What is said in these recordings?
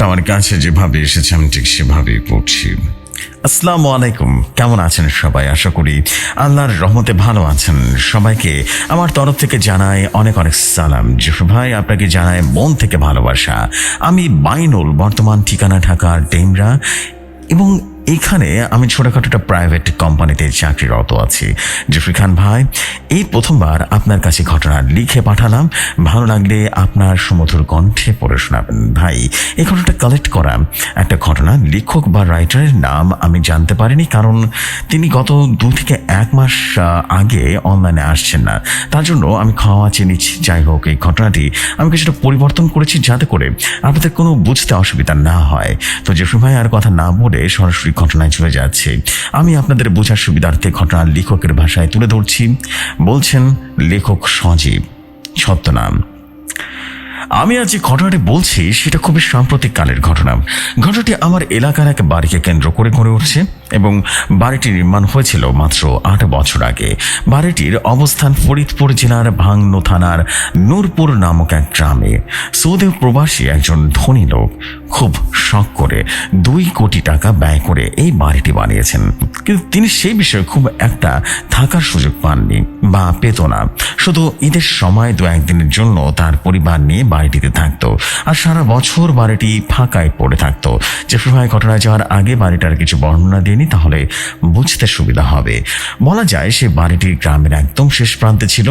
গল্পটা আমার কাছে যেভাবে এসেছে, আমি ঠিক সেভাবেই পড়ছি। আসসালামু আলাইকুম। কেমন আছেন সবাই? আশা করি আল্লাহর রহমতে ভালো আছেন। সবাইকে আমার তরফ থেকে জানাই অনেক অনেক সালাম। জুফ ভাই, আপনাকে জানায় মন থেকে ভালোবাসা। আমি বাইনুল, বর্তমান ঠিকানা ঢাকার ডেমরা এবং এখানে আমি ছোটখাটো একটা প্রাইভেট কোম্পানিতে চাকরিরত আছি। জফরি খান ভাই, এই প্রথমবার আপনার কাছে ঘটনা লিখে পাঠালাম। ভালো লাগলে আপনার সুমধুর কণ্ঠে পড়ে শোনাবেন। ভাই, এই ঘটনাটা কালেক্ট করা একটা ঘটনা। লেখক বা রাইটারের নাম আমি জানতে পারিনি, কারণ তিনি গত দু থেকে এক মাস আগে অনলাইনে আসছেন না। তার জন্য আমি খাওয়া নিচ্ছি যাই হোক, এই ঘটনাটি আমি কিছুটা পরিবর্তন করেছি যাতে করে আপনাদের কোনো বুঝতে অসুবিধা না হয়। তো জেফরি ভাই আর কথা না বলে সরাসরি ঘটনায় চলে যাচ্ছে। আমি আপনাদের বোঝার সুবিধার্থে ঘটনা লেখকের ভাষায় তুলে ধরছি। বলছেন লেখক সজীব ছদ্মনাম। আমি আজ যে ঘটনাটি বলছি, সেটা খুবই সাম্প্রতিক কালের ঘটনা। ঘটনাটি আমার এলাকার এক বাড়িকে কেন্দ্র করে গড়ে উঠছে। এবং বাড়িটি নির্মাণ হয়েছিল মাত্র আট বছর আগে। বাড়িটির অবস্থান ফরিদপুর জেলার ভাংনো থানার নূরপুর নামক এক গ্রামে। সৌদি প্রবাসী একজন ধনী লোক খুব শখ করে দুই কোটি টাকা ব্যয় করে এই বাড়িটি বানিয়েছেন। কিন্তু তিনি সেই বিষয়ে খুব একটা থাকার সুযোগ পাননি বা পেত না। শুধু ঈদের সময় দু একদিনের জন্য তার পরিবার নিয়ে বাড়িটিতে থাকতো আর সারা বছর বাড়িটি ফাঁকায় পড়ে থাকতো। যে ভাই ঘটনায় যাওয়ার আগে বাড়িটার কিছু বর্ণনা দিইনি তাহলে বুঝতে সুবিধা হবে। বলা যায় সে বাড়িটি গ্রামের একদম শেষ প্রান্তে ছিল।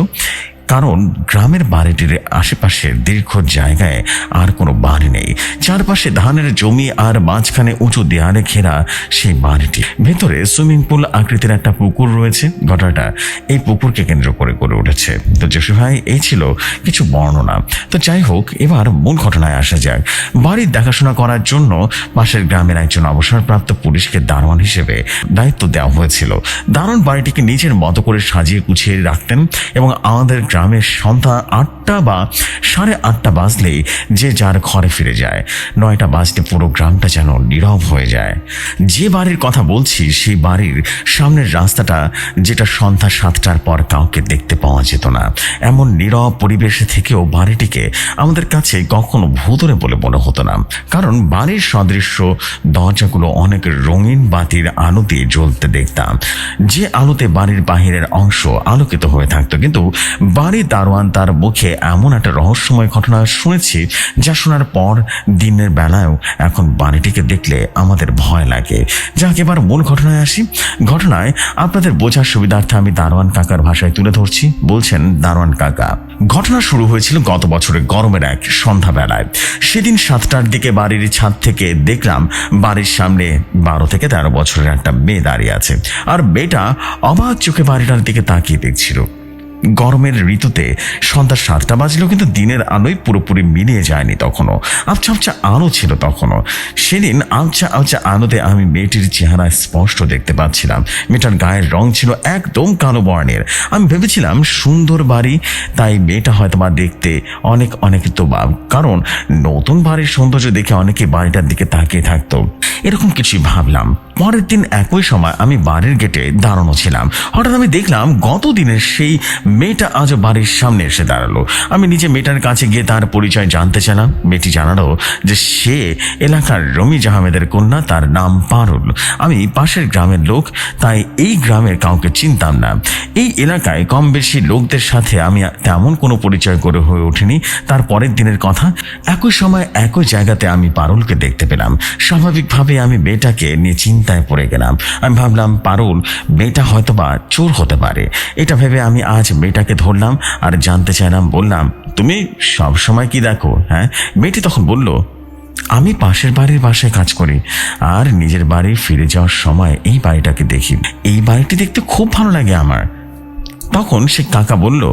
কারণ গ্রামের বাড়িটির আশেপাশের দীর্ঘ জায়গায় আর কোনো বাড়ি নেই। চারপাশে ধানের জমি আর মাঝখানে উঁচু দেয়ালে ঘেরা সেই বাড়িটি। ভেতরে সুইমিং পুল আকৃতির একটা পুকুর রয়েছে। ঘটনাটা এই পুকুরকে কেন্দ্র করে গড়ে উঠেছে। তো যশু ভাই এই ছিল কিছু বর্ণনা। তো যাই হোক, এবার মূল ঘটনায় আসা যাক। বাড়ির দেখাশোনা করার জন্য পাশের গ্রামের একজন অবসরপ্রাপ্ত পুলিশকে দারোয়ান হিসেবে দায়িত্ব দেওয়া হয়েছিল। দারোয়ান বাড়িটিকে নিজের মতো করে সাজিয়ে গুছিয়ে রাখতেন এবং আমাদের গ্রামের সন্ধ্যা আটটা বা সাড়ে আটটা বাজলেই যে যার ঘরে ফিরে যায়। নয়টা বাজতে পুরো গ্রামটা যেন নীরব হয়ে যায়। যে বাড়ির কথা বলছি, সেই বাড়ির সামনের রাস্তাটা যেটা সন্ধ্যা সাতটার পর কাউকে দেখতে পাওয়া যেত না। এমন নীরব পরিবেশে থেকেও বাড়িটিকে আমাদের কাছে কখনো ভূতরে বলে মনে হতো না। কারণ বাড়ির সদৃশ্য, দরজাগুলো অনেক রঙিন বাতির আলো দিয়ে জ্বলতে দেখতাম। যে আলোতে বাড়ির বাহিরের অংশ আলোকিত হয়ে থাকতো, কিন্তু বাড়ির দারোয়ান, তার মুখে এমন একটা রহস্যময় ঘটনা শুনেছি, যা শোনার পর দিনের বেলায়ও এখন বাড়িটিকে দেখলে আমাদের ভয় লাগে। যাক, এবার মূল ঘটনায় আসি। ঘটনায় আপনাদের বোঝার সুবিধার্থে আমি দারোয়ান কাকার ভাষায় তুলে ধরছি। বলছেন, দারোয়ান কাকা, ঘটনা শুরু হয়েছিল গত বছরের গরমের এক সন্ধ্যাবেলায়। সেদিন সাতটার দিকে বাড়ির ছাদ থেকে দেখলাম বাড়ির সামনে বারো থেকে তেরো বছরের একটা মেয়ে দাঁড়িয়ে আছে। আর মেয়েটা অবাক চোখে বাড়িটার দিকে তাকিয়ে দেখছিল। গরমের ঋতুতে সন্ধ্যা সাতটা বাজলেও কিন্তু দিনের আলোয় পুরোপুরি মিলিয়ে যায়নি তখনও। আবছা আবছা আলো ছিল তখনও। সেদিন আবছা আবছা আলোতে আমি মেয়েটির চেহারা স্পষ্ট দেখতে পাচ্ছিলাম। মেয়েটার গায়ের রং ছিল একদম কালো বর্ণের। আমি ভেবেছিলাম, সুন্দর বাড়ি, তাই মেয়েটা হয়তো বা দেখতে অনেক অনেক তোবাব কারণ নতুন বাড়ির সৌন্দর্য দেখে অনেকে বাড়িটার দিকে তাকিয়ে থাকতো। এরকম কিছুই ভাবলাম। পরের দিন একই সময় আমি বাড়ির গেটে দাঁড়ানো ছিলাম। হঠাৎ আমি দেখলাম গত দিনের সেই মেয়েটা আজও বাড়ির সামনে এসে দাঁড়াল। আমি নিজে মেয়েটার কাছে গিয়ে তার পরিচয় জানতে চাইলাম। মেয়েটি জানালো যে সে এলাকার রমিজ আহমেদের কন্যা, তার নাম পারুল। আমি পাশের গ্রামের লোক, তাই এই গ্রামের কাউকে চিনতাম না। এই এলাকায় কম বেশি লোকদের সাথে আমি তেমন কোনো পরিচয় করে হয়ে ওঠেনি। তার পরের দিনের কথা, একই সময় একই জায়গাতে আমি পারুলকে দেখতে পেলাম। স্বাভাবিকভাবে আমি মেয়েটাকে নিয়ে চিন্তায় পড়ে গেলাম। আমি ভাবলাম, পারুল, মেয়েটা হয়তো বা চোর হতে পারে। এটা ভেবে আমি আজ মেয়েটাকে ধরলাম আর জানতে চাইলাম, বললাম, তুমি সব সময় কি দেখো হ্যাঁ? মেয়েটি তখন বলল, আমি পাশের বাড়ির বাসায় কাজ করি আর নিজের বাড়ি ফিরে যাওয়ার সময় এই বাড়িটাকে দেখি। এই বাড়িটি দেখতে খুব ভালো লাগে আমার। তখন সে কাকা বলল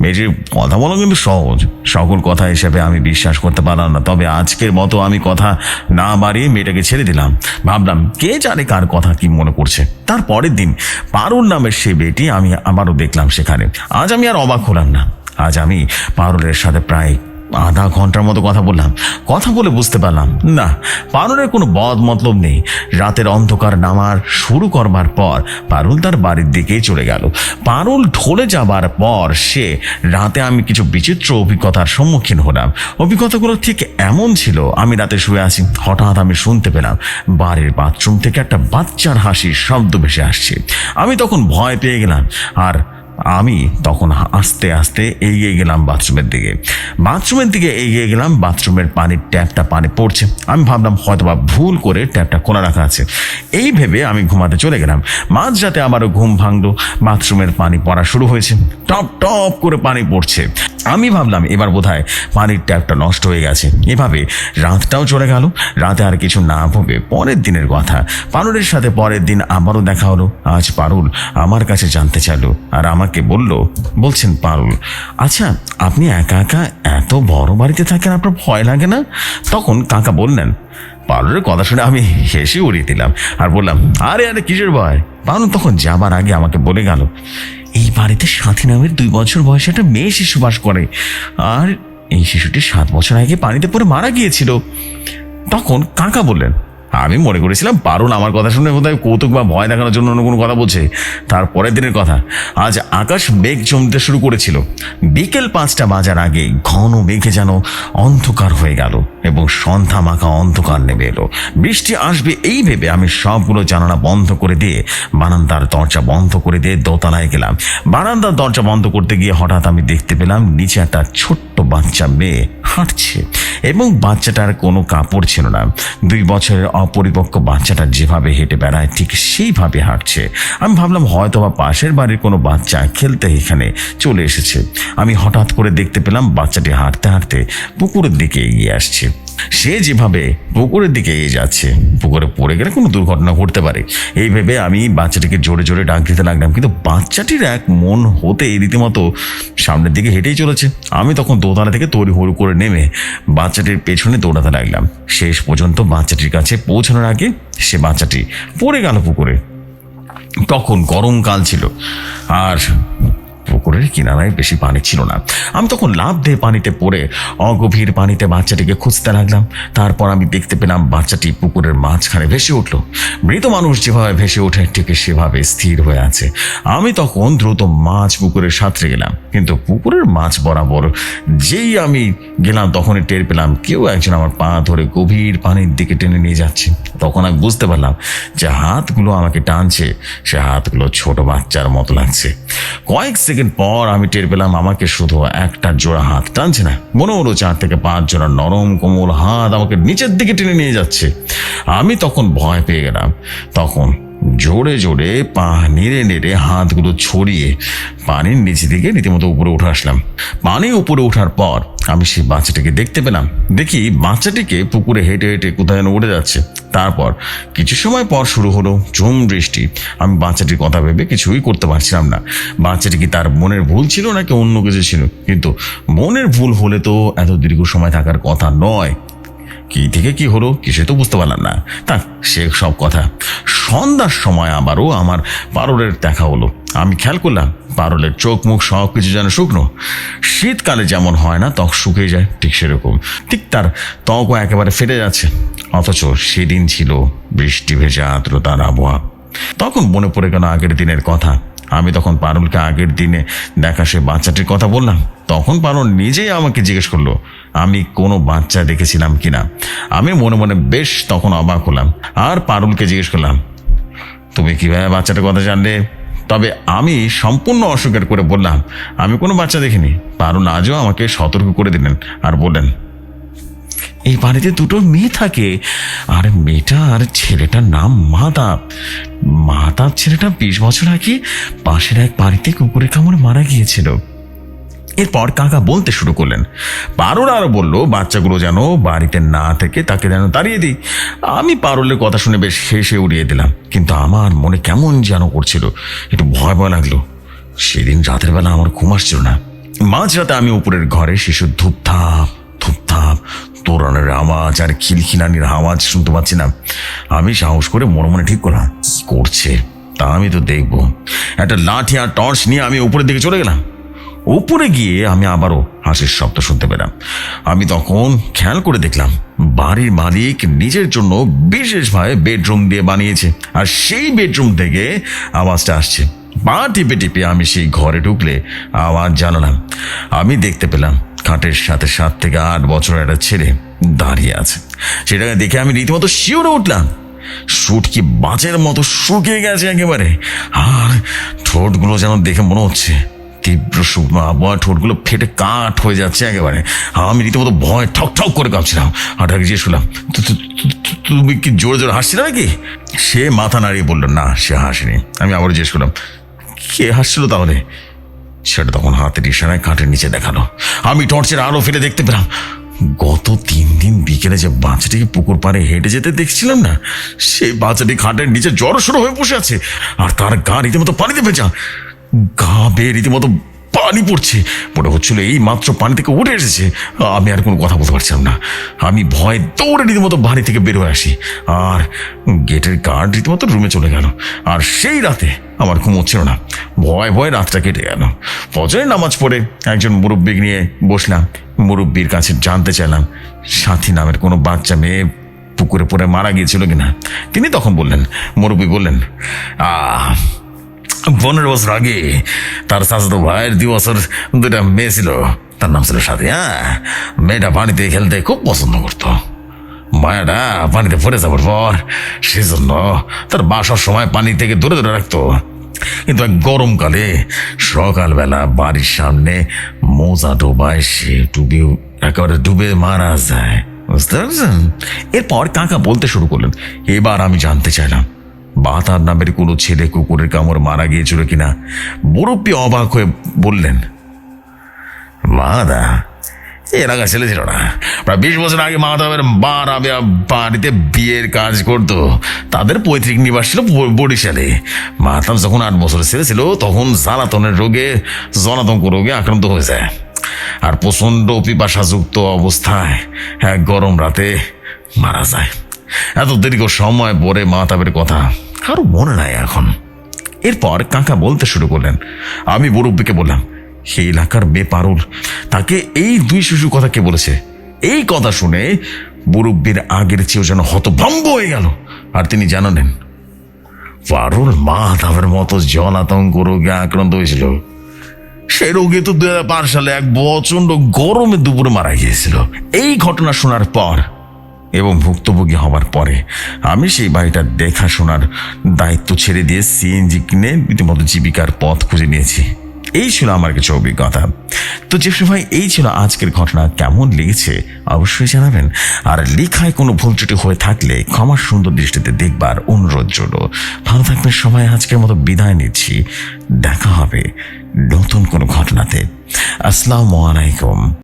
মেয়েটির কথা বলা কিন্তু সহজ। সকল কথা হিসেবে আমি বিশ্বাস করতে পারলাম না। তবে আজকের মতো আমি কথা না বাড়িয়ে মেয়েটাকে ছেড়ে দিলাম। ভাবলাম, কে জানে কার কথা কি মনে করছে। তার পরের দিন পারুল নামের সেই বেটি আমি আবারও দেখলাম সেখানে। আজ আমি আর অবাক হলাম না। আজ আমি পারুলের সাথে প্রায় আধা ঘণ্টার মতো কথা বললাম। কথা বলে বুঝতে পারলাম, না, পারুলের কোনো বদ মতলব নেই। রাতের অন্ধকার নামার শুরু করবার পর পারুল তার বাড়ির দিকেই চলে গেল। পারুল ঢলে যাবার পর সে রাতে আমি কিছু বিচিত্র অভিজ্ঞতার সম্মুখীন হলাম। অভিজ্ঞতাগুলো ঠিক এমন ছিল, আমি রাতে শুয়ে আছি, হঠাৎ আমি শুনতে পেলাম বাড়ির বাথরুম থেকে একটা বাচ্চার হাসির শব্দ ভেসে আসছে। আমি তখন ভয় পেয়ে গেলাম, আর আমি তখন আস্তে আস্তে এগিয়ে গেলাম বাথরুমের দিকে। বাথরুমের দিকে এগিয়ে গেলাম, বাথরুমের পানির ট্যাপটা পানি পড়ছে। আমি ভাবলাম হয়তো বা ভুল করে ট্যাপটা খোলা রাখা আছে। এই ভেবে আমি ঘুমাতে চলে গেলাম। মাঝরাতে আমারও ঘুম ভাঙলো। বাথরুমের পানি পড়া শুরু হয়েছে। টপ টপ করে পানি পড়ছে। আমি ভাবলাম এবার বোধহয় পানির ট্যাপটা নষ্ট হয়ে গেছে। এভাবে রাতটাও চলে গেল, রাতে আর কিছু না ভেবে পরের দিনের কথা। পারুলের সাথে পরের দিন আবারও দেখা হলো। আজ পারুল আমার কাছে জানতে চাইলো আর আমাকে বলল, বলছেন, পারুল আচ্ছা আপনি একা একা এত বড় বাড়িতে থাকেন, আপনার ভয় লাগে না? তখন কাকা বললেন, পারুলের কথা শুনে আমি হেসে উড়িয়ে দিলাম আর বললাম, আরে আরে, কিসের ভয়? পারুল তখন যাবার আগে আমাকে বলে গেল এই বাড়িতে সাথী নামের দুই বছর বয়সে একটা মেয়ে শিশু বাস করে। আর এই শিশুটি সাত বছর আগে পানিতে পড়ে মারা গিয়েছিল। তখন কাকা বললেন আমি মনে করেছিলাম পারুল আমার কথা শুনে বোধহয় কৌতুক বা ভয় দেখানোর জন্য অন্য কোনো কথা বলছে। তার পরের দিনের কথা। আজ আকাশ মেঘ জমতে শুরু করেছিল। বিকেল পাঁচটা বাজার আগে ঘন মেঘে যেন অন্ধকার হয়ে গেল এবং সন্ধ্যা মাখা অন্ধকার নেমে এলো। বৃষ্টি আসবে এই ভেবে আমি সবগুলো জানালা বন্ধ করে দিয়ে বারান্দার দরজা বন্ধ করে দিয়ে দোতলায় গেলাম। বারান্দার দরজা বন্ধ করতে গিয়ে হঠাৎ আমি দেখতে পেলাম নিচে একটা ছোট্ট বাচ্চা মেয়ে হাঁটছে এবং বাচ্চাটার কোনো কাপড় ছিল না। দুই বছরের অপরিপক্ক বাচ্চাটা যেভাবে হেঁটে বেড়ায়, ঠিক সেইভাবে হাঁটছে। আমি ভাবলাম হয়তো বা পাশের বাড়ির কোনো বাচ্চা খেলতে এখানে চলে এসেছে। আমি হঠাৎ করে দেখতে পেলাম, বাচ্চাটি হাঁটতে হাঁটতে পুকুরের দিকে এগিয়ে আসছে। সে যেভাবে পুকুরের দিকে এগিয়ে যাচ্ছে, পুকুরে পড়ে গেলে কোনো দুর্ঘটনা ঘটতে পারে। এই ভেবে আমি বাচ্চাটিকে জোরে জোরে ডাক দিতে লাগলাম, কিন্তু বাচ্চাটির এক মন হতে রীতিমতো সামনের দিকে হেঁটেই চলেছে। আমি তখন দোতলা থেকে তৈরি হরু করে নেমে বাচ্চাটির পেছনে দৌড়াতে লাগলাম। শেষ পর্যন্ত বাচ্চাটির কাছে পৌঁছানোর আগে সে বাচ্চাটি পড়ে গেল পুকুরে। তখন গরমকাল ছিল, আর পুকুরের কিনারায় বেশি পানি ছিল না। আমি তখন লাভ দিয়ে পানিতে পড়ে অগভীর পানিতে বাচ্চাটিকে খুঁজতে লাগলাম। তারপর আমি দেখতে পেলাম বাচ্চাটি পুকুরের মাঝখানে ভেসে উঠল। মৃত মানুষ যেভাবে ভেসে ওঠে, ঠিক সেভাবে স্থির হয়ে আছে। আমি তখন দ্রুত মাছ পুকুরে সাঁতরে গেলাম। কিন্তু পুকুরের মাছ বরাবর যেই আমি গেলাম, তখনই টের পেলাম কেউ একজন আমার পা ধরে গভীর পানির দিকে টেনে নিয়ে যাচ্ছে। তখন আমি বুঝতে পারলাম যে হাতগুলো আমাকে টানছে, সে হাতগুলো ছোট বাচ্চার মতো লাগছে। কয়েক সেকেন্ড পর আমি টের পেলাম আমাকে শুধু একটা জোড়া হাত টানছে না মনে হলো চার থেকে পাঁচ জোড়া নরম কোমল হাত আমাকে নিচের দিকে টেনে নিয়ে যাচ্ছে। আমি তখন ভয় পেয়ে গেলাম। তখন জোরে জোরে পা নেড়ে নেড়ে হাতগুলো ছড়িয়ে পানির নিচে দিকে রীতিমতো উপরে উঠে আসলাম। পানি উপরে ওঠার পর আমি সেই বাচ্চাটিকে দেখতে পেলাম। দেখি বাচ্চাটিকে পুকুরে হেঁটে হেঁটে কোথায় উড়ে যাচ্ছে। তারপর কিছু সময় পর শুরু হলো ঝুম বৃষ্টি। আমি বাচ্চাটির কথা ভেবে কিছুই করতে পারছিলাম না। বাচ্চাটি কি তার মনের ভুল ছিল নাকি অন্য কিছু ছিল? কিন্তু মনের ভুল হলে তো এত দীর্ঘ সময় থাকার কথা নয়। কি থেকে কি হলো কিছু তো বুঝতে পারলাম না। তা সে সব কথা। সন্ধ্যার সময় আবারও আমার পারলের দেখা হলো। আমি খেয়াল করলাম, পারলের চোখ মুখ সব কিছু যেন শুকনো। শীতকালে যেমন হয় না, ত্বক শুকিয়ে যায়, ঠিক সেরকম। ঠিক তার ত্বকও একেবারে ফেটে যাচ্ছে। অথচ সেদিন ছিল বৃষ্টি ভেজা আর্দ্রতার আবহাওয়া। তখন মনে পড়ে গেল আগের দিনের কথা। আমি তখন পারুলকে আগের দিনে দেখা সে বাচ্চাটির কথা বললাম। তখন পারুল নিজেই আমাকে জিজ্ঞেস করল, আমি কোনো বাচ্চা দেখেছিলাম কিনা আমি মনে মনে বেশ তখন অবাক হলাম আর পারুলকে জিজ্ঞেস করলাম, তুমি কীভাবে বাচ্চাটার কথা জানলে? তবে আমি সম্পূর্ণ অস্বীকার করে বললাম, আমি কোনো বাচ্চা দেখিনি। পারুল আজও আমাকে সতর্ক করে দিলেন আর বললেন এই বাড়িতে দুটো মেয়ে থাকে। আর মেয়েটা আর ছেলেটার নাম মাতাব মাতাব ছেলেটা বিশ বছর আগে পাশের এক বাড়িতে কুকুরে কামড়ে মারা গিয়েছিল। এরপর কাকা বলতে শুরু করলেন, পারুল আরও বলল, বাচ্চাগুলো যেন বাড়িতে না থেকে তাকে যেন তাড়িয়ে দিই। আমি পারুলের কথা শুনে বেশ হেসে উড়িয়ে দিলাম, কিন্তু আমার মনে কেমন যেন করছিল, একটু ভয় ভয় লাগল। সেদিন রাতের বেলা আমার ঘুম আসছিল না। মাঝরাতে আমি উপরের ঘরে শিশুর ধূপধাপ ধূপধাপ তোরানের আওয়াজ আর খিলখিলানির আওয়াজ শুনতে পাচ্ছি না। আমি সাহস করে মনে মনে ঠিক করলাম করছে? তা আমি তো দেখব। একটা লাঠি আর টর্চ নিয়ে আমি উপরের দিকে চলে গেলাম। উপরে গিয়ে আমি আবারও হাসির শব্দ শুনতে পেলাম। আমি তখন খেয়াল করে দেখলাম, বাড়ির মালিক নিজের জন্য বিশেষভাবে বেডরুম দিয়ে বানিয়েছে, আর সেই বেডরুম থেকে আওয়াজটা আসছে। পা টিপে টিপে আমি সেই ঘরে ঢুকলে আওয়াজ জানালাম। আমি দেখতে পেলাম খাটের সাথে সাত থেকে আট বছরের একটা ছেলে দাঁড়িয়ে আছে। সেটাকে দেখে আমি রীতিমতো শিওরে উঠলাম। সুটকি বাজের মতো শুকিয়ে গেছে একেবারে। আর ঠোঁটগুলো যেন দেখে মনে হচ্ছে তীব্র শুকনো আবহাওয়া, ঠোঁটগুলো ফেটে কাঠ হয়ে যাচ্ছে একেবারে। আমি রীতিমতো ভয় ঠক ঠক করে কাঁপছিলাম। হঠাৎ জিজ্ঞেস করলাম "তু- তু- তু- তু- তুমি কি জোরে জোরে হাসছিলে নাকি? সে মাথা নাড়িয়ে বলল, না, সে হাসেনি। আমি আবার জিজ্ঞেস করলাম, কে হাসছিল তাহলে? সেটা তখন হাতের ইশারায় কাঠের নিচে দেখাল। আমি টর্চের আলো ফেলে দেখতে পেলাম। গত তিন দিন বিকেলে যে বাচ্চাটিকে পুকুর পাড়ে হেঁটে যেতে দেখছিলাম না সেই বাচ্চাটি খাটের নিচে জড়সড়ো হয়ে বসে আছে, আর তার গা রীতিমতো পানিতে ভেজা। গা বেয়ে রীতিমতো পানি পড়ছে। মনে হচ্ছিল এই মাত্র পানি থেকে উঠে এসেছে। আমি আর কোনো কথা বলতে পারছিলাম না। আমি ভয় দৌড়ে রীতিমতো বাড়ি থেকে বেরোয় আসি। আর গেটের গার্ড রীতিমতো রুমে চলে গেল। আর সেই রাতে আমার ঘুম হচ্ছিল না। ভয় ভয় রাতটা কেটে গেল। ফজরের নামাজ পড়ে একজন মুরব্বী নিয়ে বসলাম। মুরব্বীর কাছে জানতে চাইলাম, সাথী নামের কোনো বাচ্চা মেয়ে পুকুরে পড়ে মারা গিয়েছিল কিনা? তিনি তখন বললেন, মুরব্বী বললেন, আহ পনেরো বছর আগে তার চাচাতো ভাইয়ের দু বছর দুটা মেয়ে ছিল। তার নাম ছিল সাথী হ্যাঁ? মেয়েটা পানিতে খেলতে খুব পছন্দ করতো। মায়াটা পানিতে পড়ে যাবার পর সেজন্য তার বাসার সময় পানি থেকে দূরে দূরে রাখতো। কিন্তু এক গরমকালে সকালবেলা বাড়ির সামনে মোজা ডোবায় সে ডুবে একেবারে ডুবে মারা যায়। বুঝতে পারছেন? এরপর কাকা বলতে শুরু করলেন, এবার আমি জানতে চাইলাম বাতার নামের কোনো ছেলে কুকুরের কামড় মারা গিয়েছিল কিনা? মুরব্বী অবাক হয়ে বললেন, মাদা এলাকা ছেলে ছিল না। প্রায় বিশ বছর আগে মাধবের বার বাড়িতে বিয়ের কাজ করতো। তাদের পৈতৃক নিবাস ছিল ব- বরিশালে। মাতাম যখন আট বছর ছেলে ছিল, তখন জ্বালাতনের রোগে জনাতঙ্ক রোগে আক্রান্ত হয়ে যায়। আর প্রচণ্ড পিপাসাযুক্ত অবস্থায় এক গরম রাতে মারা যায়। এত দীর্ঘ সময় পরে মাতাবের কথা। কারও মনে নাই এখন। এরপর কাকা বলতে শুরু করলেন। আমি মুরব্বীকে বললাম সেই এলাকার বেপারুল তাকে এই দুই শিশু কথা কে বলেছে? এই কথা শুনে মুরব্বীর আগের চেয়েও যেন হতভম্ব হয়ে গেল। আর তিনি জানালেন, পারুল মা তাদের মতো জল আতঙ্ক রোগে আক্রান্ত হয়েছিল। সে রোগে তো দু হাজার পাঁচ সালে এক প্রচণ্ড গরমে দুপুরে মারা গিয়েছিল। এই ঘটনা শোনার পর এবং ভুক্তভোগী হওয়ার পরে আমি সেই বাড়িটার দেখাশোনার দায়িত্ব ছেড়ে দিয়ে সিএনজি কিনে রীতিমতো জীবিকার পথ খুঁজে নিয়েছি। এই ছিল আমার কিছু অভিজ্ঞতা। তো জেফরি ভাই, এই ছিল আজকের ঘটনা। কেমন লেগেছে অবশ্যই জানাবেন। আর লেখায় কোনো ভুল ত্রুটি হয়ে থাকলে ক্ষমা সুন্দর দৃষ্টিতে দেখবার অনুরোধ জন্য। ভালো থাকবেন সবাই, আজকের মতো বিদায় নিচ্ছি। দেখা হবে নতুন কোনো ঘটনাতে। আসসালামু আলাইকুম।